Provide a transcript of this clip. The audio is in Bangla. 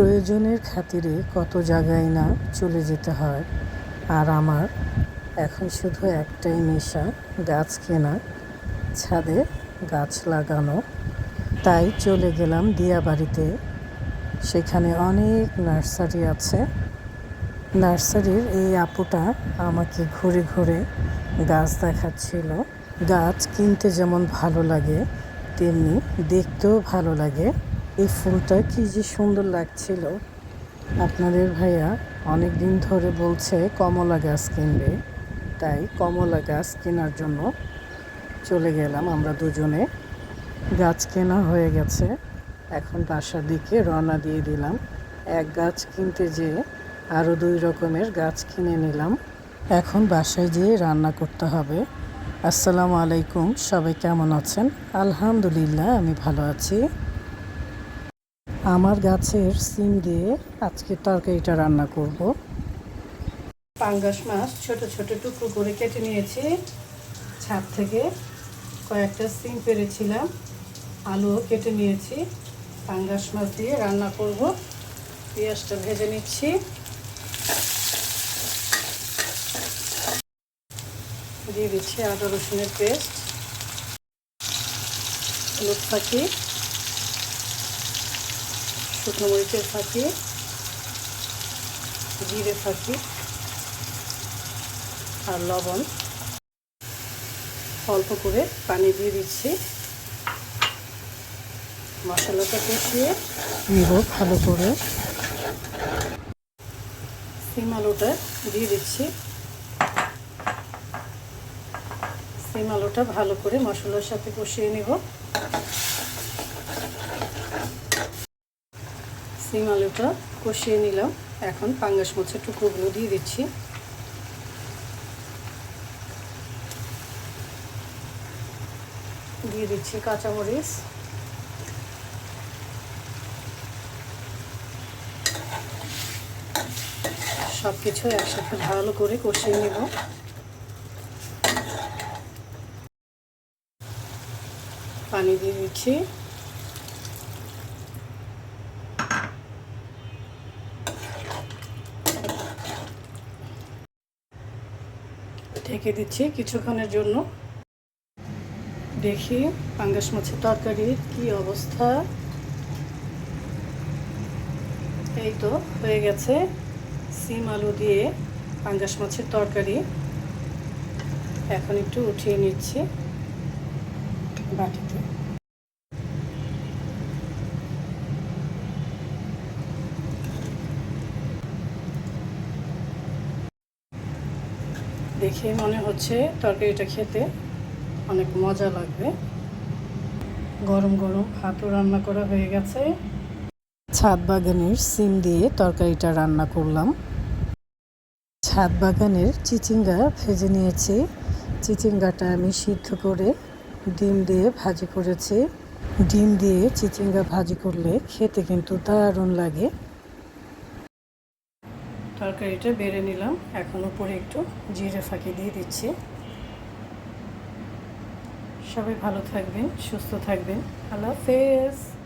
প্রয়োজনের খাতিরে কত জায়গায় না চলে যেতে হয়। আর আমার এখন শুধু একটাই নেশা, গাছ কেনা, ছাদে গাছ লাগানো। তাই চলে গেলাম দিয়াবাড়িতে। সেখানে অনেক নার্সারি আছে। নার্সারির এই আপুটা আমাকে ঘুরে ঘুরে গাছ দেখাচ্ছিল। গাছ কিনতে যেমন ভালো লাগে, তেমনি দেখতেও ভালো লাগে। এই ফুলটা কি যে সুন্দর লাগছিল, আপনাদের ভাইয়া অনেক দিন ধরে বলছে কমলা গাছ কিনবে। তাই কমলা গাছ কেনার জন্য চলে গেলাম। আমরা দুজনে গাছ কেনা হয়ে গেছে। এখন বাসার দিকে রওনা দিয়ে দিলাম। এক গাছ কিনতে যেয়ে আরও দুই রকমের গাছ কিনে নিলাম। এখন বাসায় যেয়ে রান্না করতে হবে। আসসালামু আলাইকুম, সবাই কেমন আছেন? আলহামদুলিল্লাহ, আমি ভালো আছি। আমার গাছের সিম দিয়ে আজকে তরকারিটা রান্না করব। পাঙ্গাস মাছ ছোট ছোট টুকরো করে কেটে নিয়েছি। ছাদ থেকে কয়েকটা সিম পেরেছিলাম, আলুও কেটে নিয়েছি। পাঙ্গাস মাছ দিয়ে রান্না করব। পেঁয়াজটা ভেজে নিচ্ছি। দিয়ে দিচ্ছি আদা রসুনের পেস্ট। হলুদ ফাঁকি। শুকনো মরিচের ফাঁকি, জিরে ফাঁকি আর লবণ অল্প করে পানি দিয়ে দিচ্ছি। মশলাটা কষিয়ে নিব ভালো করে। সিম আলুটা দিয়ে দিচ্ছি। সিম আলুটা ভালো করে মশলার সাথে কষিয়ে নিব। সিম আলুটা কষিয়ে নিলাম। এখন পাঙ্গাস মাছের টুকরোগুলো দিয়ে দিচ্ছি। দিয়ে দিচ্ছি কাঁচামরিচ। সব কিছু একসাথে ভালো করে কষিয়ে নেব। পানি দিয়ে দিচ্ছি। ঢেকে দিচ্ছি কিছুক্ষণের জন্য। দেখি পাঙ্গাস মাছের তরকারির কি অবস্থা। এই তো হয়ে গেছে সিম আলু দিয়ে পাঙ্গাস মাছের তরকারি। এখন একটু উঠিয়ে নিচ্ছি। বাটিতে দেখে মনে হচ্ছে তরকারিটা খেতে অনেক মজা লাগবে। গরম গরম ভাতও রান্না করা হয়ে গেছে। ছাদ বাগানের সিম দিয়ে তরকারিটা রান্না করলাম। ছাদ বাগানের চিচিঙ্গা ভেজে নিয়েছি। চিচিঙ্গাটা আমি সিদ্ধ করে ডিম দিয়ে ভাজি করেছি। ডিম দিয়ে চিচিঙ্গা ভাজি করলে খেতে কিন্তু দারুণ লাগে। তরকারিটা বেড়ে নিলাম। এখন উপরে একটু জিরে ফাঁকি দিয়ে দিচ্ছি। সবাই ভালো থাকবেন, সুস্থ থাকবেন। আল্লাহ হাফেজ।